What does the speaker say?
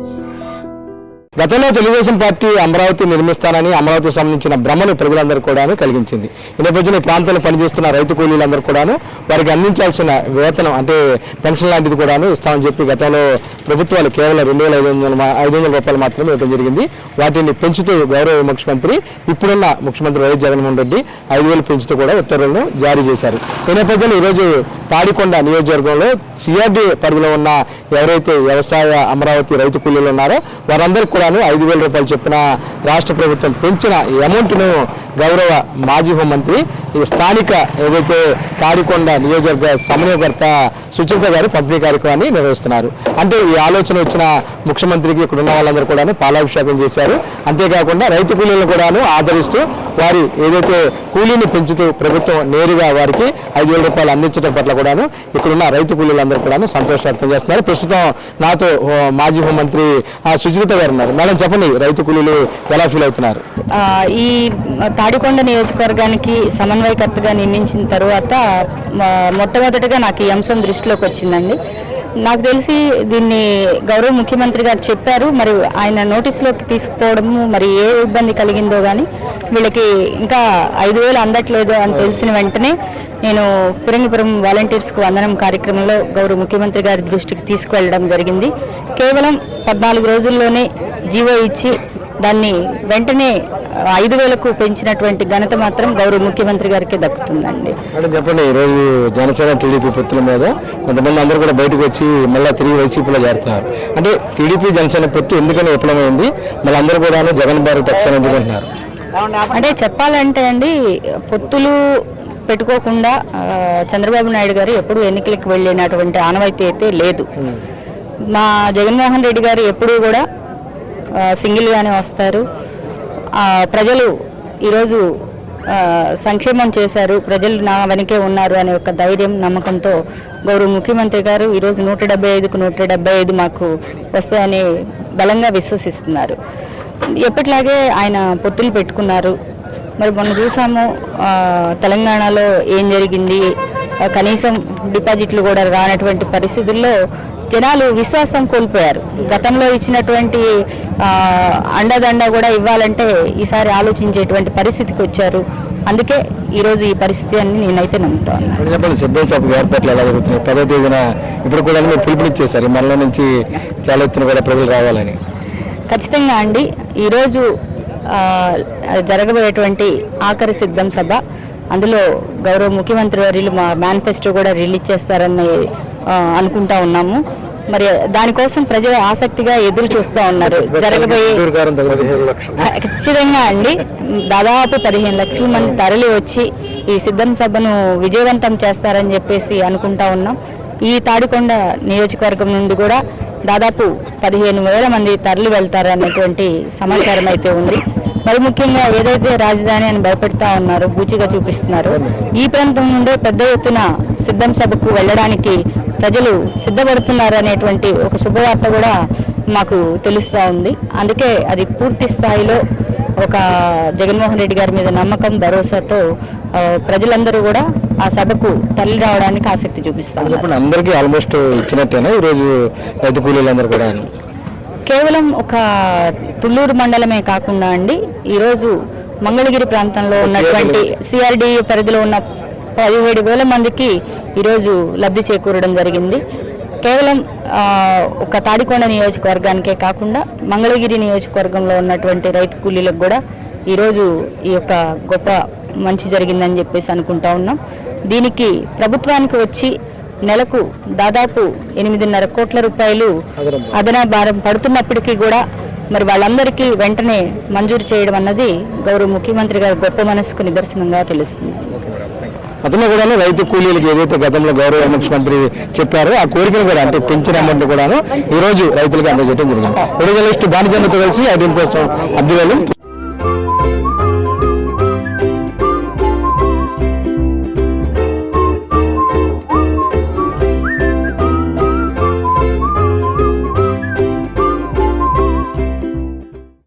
Sure. గతంలో Telugu Desam party Amaravati నిర్మిస్తానని అమరావతికి సంబంధించిన భ్రమను ప్రజలందరూ కూడాను కలిగించింది. ఈ నేపథ్యంలో ఈ ప్రాంతంలో పనిచేస్తున్న రైతు కూలీలందరూ కూడాను వారికి అందించాల్సిన వేతనం అంటే పెన్షన్ లాంటిది కూడాను ఇస్తామని చెప్పి గతంలో ప్రభుత్వాలు కేవలం రెండు వేల ఐదు వందల ఐదు వందల రూపాయలు మాత్రమే ఇవ్వడం జరిగింది. వాటిని పెంచుతూ గౌరవ ముఖ్యమంత్రి ఇప్పుడున్న ముఖ్యమంత్రి వైఎస్ జగన్మోహన్ రెడ్డి ఐదు వేలు పెంచుతూ కూడా ఉత్తర్వులను జారీ చేశారు. ఈ నేపథ్యంలో ఈరోజు తాడికొండ నియోజకవర్గంలో సిఆర్డీ పరిధిలో ఉన్న ఎవరైతే వ్యవసాయ అమరావతి రైతు కూలీలు ఉన్నారో వారందరికీ కూడాను ఐదు వేల రూపాయలు చెప్పిన రాష్ట్ర ప్రభుత్వం పెంచిన ఈ అమౌంట్ను గౌరవ మాజీ హోంమంత్రి ఈ స్థానిక ఏదైతే కాడికొండ నియోజకవర్గ సమన్వయకర్త సుచరిత గారు పంపిణీ కార్యక్రమాన్ని నిర్వహిస్తున్నారు. అంటే ఈ ఆలోచన వచ్చిన ముఖ్యమంత్రికి ఇక్కడ ఉన్న వాళ్ళందరూ కూడాను పాలాభిషేకం చేశారు. అంతేకాకుండా రైతు కూలీలను కూడాను ఆదరిస్తూ వారి ఏదైతే కూలీని పెంచుతూ ప్రభుత్వం నేరుగా వారికి ఐదు వేల రూపాయలు అందించడం పట్ల కూడాను ఇక్కడున్న రైతు కూలీలందరూ కూడాను సంతోషం వ్యక్తం చేస్తున్నారు. ప్రస్తుతం నాతో మాజీ హోంమంత్రి ఆ, సుచరిత గారు ఉన్నారు. మేడం చెప్పండి రైతు కూలీలు ఎలా ఫీల్ అవుతున్నారు? ఈ తాడికొండ నియోజకవర్గానికి సమన్వయకర్తగా నియమించిన తర్వాత మొట్టమొదటిగా నాకు ఈ అంశం దృష్టిలోకి వచ్చిందండి. నాకు తెలిసి దీన్ని గౌరవ ముఖ్యమంత్రి గారు చెప్పారు మరి ఆయన నోటీసులోకి తీసుకుపోవడము మరి ఏ ఇబ్బంది కలిగిందో కానీ వీళ్ళకి ఇంకా ఐదు వేలు అందట్లేదు అని తెలిసిన వెంటనే నేను ఫిరంగిపురం వాలంటీర్స్కు వందనం కార్యక్రమంలో గౌరవ ముఖ్యమంత్రి గారి దృష్టికి తీసుకువెళ్ళడం జరిగింది. కేవలం పద్నాలుగు రోజుల్లోనే జీవో ఇచ్చి దాన్ని వెంటనే ఐదు వేలకు పెంచినటువంటి ఘనత మాత్రం గౌరవ ముఖ్యమంత్రి గారికి దక్కుతుందండి. చెప్పండి ఈరోజు జనసేన టీడీపీ పొత్తుల మీద కొంతమంది అందరూ కూడా బయటకు వచ్చి మళ్ళీ తిరిగి వైసీపీలో చేరుతున్నారు. అంటే టీడీపీ జనసేన పొత్తు ఎందుకని విఫలమైంది? మళ్ళీ అందరూ కూడా జగన్ బారు పక్షాన్ని ఎందుకుంటున్నారు అంటే చెప్పాలంటే అండి పొత్తులు పెట్టుకోకుండా చంద్రబాబు నాయుడు గారు ఎప్పుడు ఎన్నికలకు వెళ్ళినటువంటి ఆనవాయితీ అయితే లేదు. మా జగన్మోహన్ రెడ్డి గారు ఎప్పుడూ కూడా సింగిల్గానే వస్తారు. ప్రజలు ఈరోజు సంక్షేమం చేశారు ప్రజలు నా వెనకే ఉన్నారు అనే ఒక ధైర్యం నమ్మకంతో గౌరవ ముఖ్యమంత్రి గారు ఈరోజు నూట డెబ్బై ఐదుకు నూట డెబ్బై ఐదు మాకు వస్తాయని బలంగా విశ్వసిస్తున్నారు. ఎప్పటిలాగే ఆయన పొత్తులు పెట్టుకున్నారు. మరి మొన్న చూసాము తెలంగాణలో ఏం జరిగింది కనీసం డిపాజిట్లు కూడా రానటువంటి పరిస్థితుల్లో జనాలు విశ్వాసం కోల్పోయారు. గతంలో ఇచ్చినటువంటి అండదండ కూడా ఇవ్వాలంటే ఈసారి ఆలోచించేటువంటి పరిస్థితికి వచ్చారు. అందుకే ఈరోజు ఈ పరిస్థితి అని నేనైతే నమ్ముతా ఉన్నాను ఇప్పుడు ఏర్పాట్లు ఎలా జరుగుతున్నాయి? పదో తేదీన ఇప్పుడు కూడా పిలుపునిచ్చేసారు మనలో నుంచి చాలా ఎత్తున కూడా ప్రజలు రావాలని. ఖచ్చితంగా అండి. ఈరోజు జరగబోయేటువంటి ఆఖరి సిద్ధం సభ అందులో గౌరవ ముఖ్యమంత్రి వర్యులు మా మేనిఫెస్టో కూడా రిలీజ్ చేస్తారని అనుకుంటా ఉన్నాము. మరి దానికోసం ప్రజలు ఆసక్తిగా ఎదురు చూస్తూ ఉన్నారు. జరగబోయే ఖచ్చితంగా అండి. దాదాపు పదిహేను లక్షల మంది తరలి వచ్చి ఈ సిద్ధం సభను విజయవంతం చేస్తారని చెప్పేసి అనుకుంటా ఉన్నాం. ఈ తాడికొండ నియోజకవర్గం నుండి కూడా దాదాపు పదిహేను వేల మంది తరలి వెళ్తారన్నటువంటి సమాచారం అయితే ఉంది. మరి ముఖ్యంగా ఏదైతే రాజధాని అని భయపెడతా ఉన్నారో బూచిగా చూపిస్తున్నారో ఈ ప్రాంతం నుండే పెద్ద ఎత్తున సిద్ధం సభకు వెళ్ళడానికి ప్రజలు సిద్ధపడుతున్నారు అనేటువంటి ఒక శుభవార్త కూడా మాకు తెలుస్తూ ఉంది. అందుకే అది పూర్తి స్థాయిలో ఒక జగన్మోహన్ రెడ్డి గారి మీద నమ్మకం భరోసాతో ప్రజలందరూ కూడా ఆ సభకు తల్లి రావడానికి ఆసక్తి చూపిస్తారు అందరికీ ఆల్మోస్ట్ ఇచ్చినట్టేనా? ఈరోజు రైతు కూలీలందరూ కూడా? కేవలం ఒక తుళ్ళూరు మండలమే కాకుండా అండి ఈరోజు మంగళగిరి ప్రాంతంలో ఉన్నటువంటి సిఆర్డి పరిధిలో ఉన్న పదిహేడు వేల మందికి ఈరోజు లబ్ధి చేకూరడం జరిగింది. కేవలం ఒక తాడికొండ నియోజకవర్గానికే కాకుండా మంగళగిరి నియోజకవర్గంలో ఉన్నటువంటి రైతు కూలీలకు కూడా ఈరోజు ఈ యొక్క గొప్ప మంచి జరిగిందని చెప్పేసి అనుకుంటా ఉన్నాం. దీనికి ప్రభుత్వానికి వచ్చి నెలకు దాదాపు ఎనిమిదిన్నర కోట్ల రూపాయలు అదనా భారం పడుతున్నప్పటికీ కూడా మరి వాళ్ళందరికీ వెంటనే మంజూరు చేయడం అన్నది గౌరవ ముఖ్యమంత్రి గారి గొప్ప మనసుకు నిదర్శనంగా తెలుస్తుంది. అతను కూడా రైతు కూలీలకు ఏదైతే గతంలో గౌరవ ముఖ్యమంత్రి చెప్పారో ఆ కోరికను కూడా అంటే పెంచిన అమౌంట్ కూడాను ఈ రోజు రైతులకు అందజేయడం జరిగింది. ఒడిగలిస్ట్ బాణిజన్లతో కలిసి ఐడియం కోసం అభ్యర్థులు